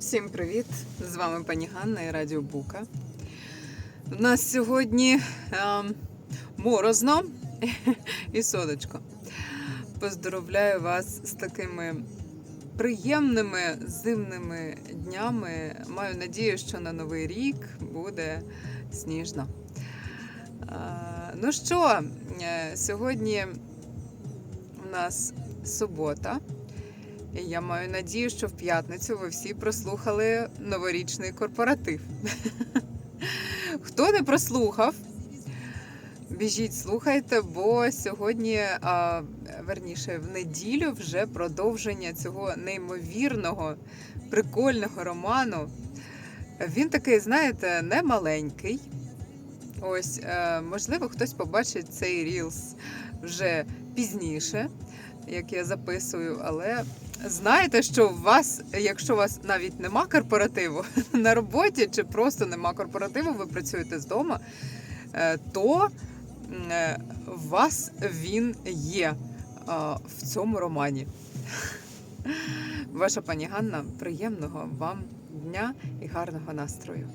Всім привіт! З вами пані Ганна і Радіо Бука. У нас сьогодні ем, морозно і сонечко. Поздоровляю вас з такими приємними зимними днями. Маю надію, що на новий рік буде сніжно. Е, ну що, е, сьогодні у нас субота. І я маю надію, що в п'ятницю ви всі прослухали новорічний корпоратив. Хто не прослухав, біжіть, слухайте, бо сьогодні, а, верніше, в неділю вже продовження цього неймовірного, прикольного роману. Він такий, знаєте, не маленький. Ось, е, можливо, хтось побачить цей рілс вже пізніше, як я записую, але знаєте, що у вас, якщо у вас навіть нема корпоративу на роботі, чи просто нема корпоративу, ви працюєте з дому, е, то е, у вас він є в цьому романі. Ваша пані Ганна, приємного вам дня і гарного настрою.